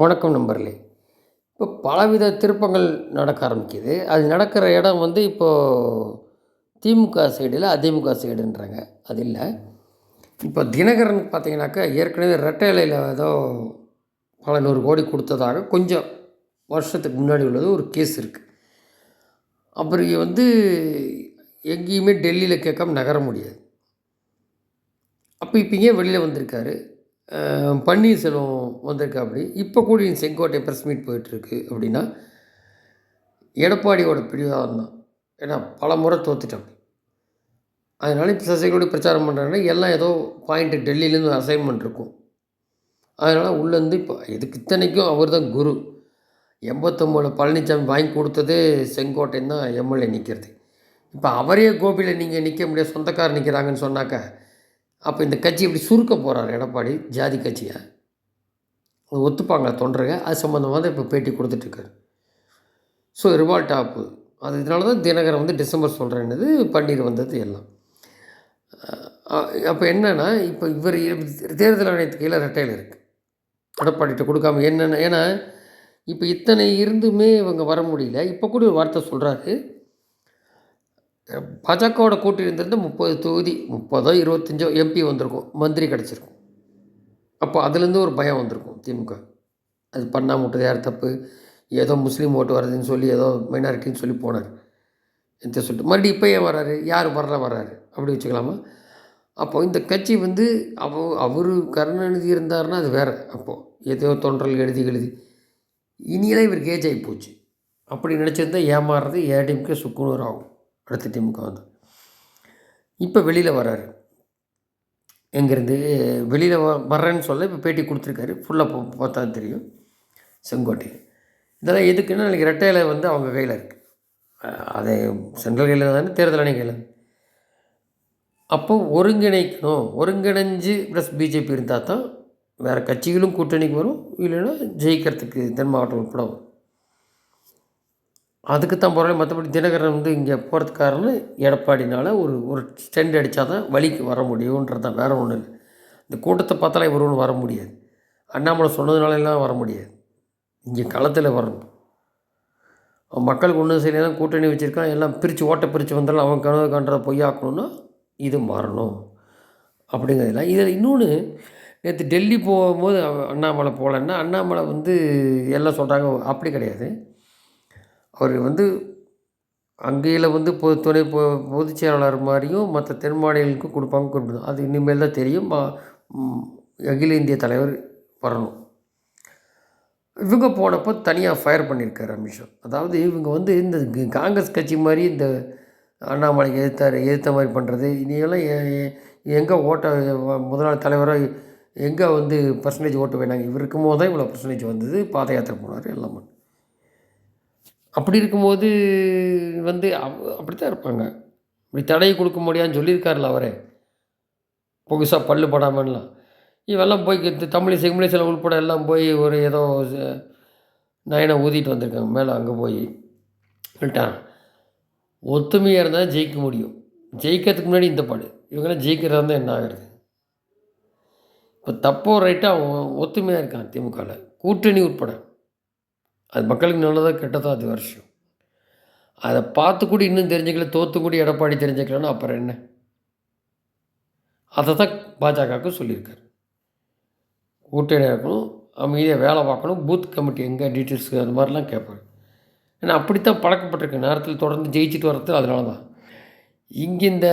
வணக்கம் நண்பர்களே. இப்போ பலவித திருப்பங்கள் நடக்க ஆரம்பிக்குது. அது நடக்கிற இடம் வந்து இப்போது திமுக சைடில் அதிமுக சைடுன்றாங்க அது இல்லை. இப்போ தினகரன் பார்த்தீங்கன்னாக்கா ஏற்கனவே ரெட்டை இலையில் ஏதோ பல நூறு கோடி கொடுத்ததாக கொஞ்சம் வருஷத்துக்கு முன்னாடி உள்ளது ஒரு கேஸ் இருக்குது அப்புறம் வந்து எங்கேயுமே டெல்லியில் கேட்காம நகர முடியாது. அப்போ இப்போ ஏன் வெளியில் வந்திருக்காரு. பன்னீர்செல்வம் வந்திருக்காப்படி. இப்போ கூட செங்கோட்டை ப்ரெஸ் மீட் போயிட்டுருக்கு அப்படின்னா எடப்பாடியோட பிடிவாதம் தான் ஏன்னா பல முறை தோத்துட்டோம் அதனால் இப்போ சசிகலோட பிரச்சாரம் பண்ணுறாங்கன்னா எல்லாம் ஏதோ பாயிண்ட்டு டெல்லியிலேருந்து அசைன்மெண்ட் இருக்கும். அதனால் உள்ளேருந்து இப்போ இதுக்கு இத்தனைக்கும் அவர் தான் குரு. எண்பத்தொம்போதில் பழனிசாமி வாங்கி கொடுத்தது செங்கோட்டைன்னு தான் எம்எல்ஏ நிற்கிறது இப்போ அவரே கோபியில் நீங்கள் நிற்க முடியாது சொந்தக்காரர் நிற்கிறாங்கன்னு சொன்னாக்கா அப்போ இந்த கட்சி இப்படி சுருக்க போகிறார் எடப்பாடி ஜாதி கட்சியை. அது ஒத்துப்பாங்க தொண்டருங்க அது சம்மந்தமாக தான் இப்போ பேட்டி கொடுத்துட்ருக்காரு. ஸோ ரிவால்ட் ஆப்பு அது இதனால தான் தினகரன் வந்து டிசம்பர் சொல்கிறேன்னது பன்னீர் வந்தது எல்லாம். அப்போ என்னென்னா இப்போ இவர் தேர்தல் ஆணையத்துக்கு கீழே ரெட்டையில் இருக்குது எடப்பாடிகிட்ட கொடுக்காம என்னென்ன ஏன்னா இப்போ இத்தனை இருந்துமே இவங்க வர முடியல. இப்போ கூட ஒரு வார்த்தை சொல்கிறாரு பாஜகவோட கூட்டணி முப்பது தொகுதி முப்பதோ இருபத்தஞ்சோ எம்பி வந்திருக்கும். மந்திரி கிடச்சிருக்கும். அப்போ அதுலேருந்து ஒரு பயம் வந்திருக்கும் திமுக. அது பண்ணாம விட்டது யார் தப்பு? ஏதோ முஸ்லீம் ஓட்டு வர்றதுன்னு சொல்லி ஏதோ மைனாரிட்டின்னு சொல்லி போனார். எந்த சொல்லிட்டு மறுபடியும் இப்போ ஏன் வராரு யார் வர்ற வர்றாரு? அப்படி வச்சுக்கலாமா? அப்போ இந்த கட்சி வந்து அவ அவர் கருணாநிதி இருந்தார்னா அது வேறு. அப்போது ஏதோ தொண்டல் எழுதி எழுதி. இனியெல்லாம் இவருக்கு ஏஜ் ஆகி போச்சு. அப்படி நினச்சிருந்தா ஏமாறுறது ஏடிஎம்கே சுக்குனூர் ஆகும் அடுத்த திமுக வந்து. இப்போ வெளியில் வராரு எங்கேருந்து? வெளியில் வ வர்றேன்னு சொல்ல இப்போ பேட்டி கொடுத்துருக்காரு. ஃபுல்லாக பார்த்தா தெரியும். செங்கோட்டை. இதெல்லாம் எதுக்குன்னு எனக்கு ரெட்டையில் வந்து அவங்க கையில் இருக்குது அதை சென்ட்ரல் கையில் தானே தேர்தல் ஆணைய கையில். அப்போ ஒருங்கிணைக்கணும். ஒருங்கிணைஞ்சு ப்ளஸ் பிஜேபி இருந்தால் தான் வேறு கட்சிகளும் கூட்டணிக்கு வரும். இல்லைன்னா ஜெயிக்கிறதுக்கு தென் மாவட்டம் உட்பட வரும். அதுக்கு தான் போகிறேன் மற்றபடி தினகரன் வந்து இங்கே போகிறதுக்கு காரணம் எடப்பாடினால் ஒரு ஒரு ஸ்டெண்ட் அடித்தா தான் வழிக்கு வர முடியுன்றது தான் வேறு ஒன்றும் இல்லை. இந்த கூட்டத்தை பார்த்தாலே இவர் ஒன்று வர முடியாது. அண்ணாமலை சொன்னதுனால எல்லாம் வர முடியாது. இங்கே களத்தில் வரணும். மக்களுக்கு ஒன்றும் சரி தான் கூட்டணி வச்சுருக்கான். எல்லாம் பிரித்து ஓட்டை பிரித்து வந்தாலும் அவன் கனவு காண்றதை பொய்யாக்கணும்னா இது மாறணும். அப்படிங்கிறதுல இதில் இன்னொன்று நேற்று டெல்லி போகும்போது அண்ணாமலை போகலன்னா அண்ணாமலை வந்து எல்லாம் சொல்கிறாங்க அப்படி கிடையாது. அவர் வந்து அங்கேயில் வந்து பொ துணை பொ பொதுச் செயலாளர் மாதிரியும் மற்ற தென் மாநிலங்களுக்கும் கொடுப்பாங்க கொடுக்கணும் அது இனிமேல் தான் தெரியும். மா- அகில இந்திய தலைவர் வரணும். இவங்க போனப்போ தனியாக ஃபயர் பண்ணியிருக்காரு அமித்ஷா. அதாவது இவங்க வந்து இந்த காங்கிரஸ் கட்சி மாதிரி இந்த அண்ணாமலைக்கு எதிர்த்தார் எதிர்த்த மாதிரி பண்ணுறது இனியெல்லாம் எங்கே ஓட்ட முதலாளி தலைவராக எங்கே வந்து பர்சன்டேஜ் ஓட்டு வேணாங்க. இவருக்கும் போது தான் இவ்வளோ பர்சன்டேஜ் வந்தது. பாத யாத்திரை போனார் எல்லாம் அப்படி இருக்கும்போது வந்து அவ- அப்படித்தான் இருப்பாங்க. இப்படி தடையை கொடுக்க முடியாதுன்னு சொல்லியிருக்காருல்ல அவரே. புதுசாக பல்லு படாமலாம். இவெல்லாம் போய் தமிழ் செங்கிலேசில் உள்பட எல்லாம் போய் ஒரு ஏதோ நயனை ஊதிட்டு வந்திருக்காங்க. மேலே அங்கே போய் சொல்லிட்டான் ஒத்துமையாக இருந்தால் ஜெயிக்க முடியும். ஜெயிக்கிறதுக்கு முன்னாடி இந்த பாடு. இவங்கெல்லாம் ஜெயிக்கிறதா இருந்தால் என்ன ஆகிறது? இப்போ தப்போ ரைட்டாக ஒத்துமையாக இருக்கான் திமுகவில். கூட்டணி உட்பட. அது மக்களுக்கு நல்லதா கெட்டதா அது வருஷம். அதை பார்த்து கூட இன்னும் தெரிஞ்சுக்கல தோத்து கூட எடப்பாடி தெரிஞ்சுக்கலன்னா அப்புறம் என்ன? அதை தான் பாஜகவுக்கு சொல்லியிருக்காரு. கூட்டணி இருக்கணும் அமைதியாக வேலை பார்க்கணும் பூத் கமிட்டி எங்கே டீட்டெயில்ஸ் அந்த மாதிரிலாம் கேட்பாரு. ஏன்னா அப்படித்தான் பழக்கப்பட்டிருக்கு. நேரத்தில் தொடர்ந்து ஜெயிச்சுட்டு வர்றது அதனால தான் இங்கே இந்த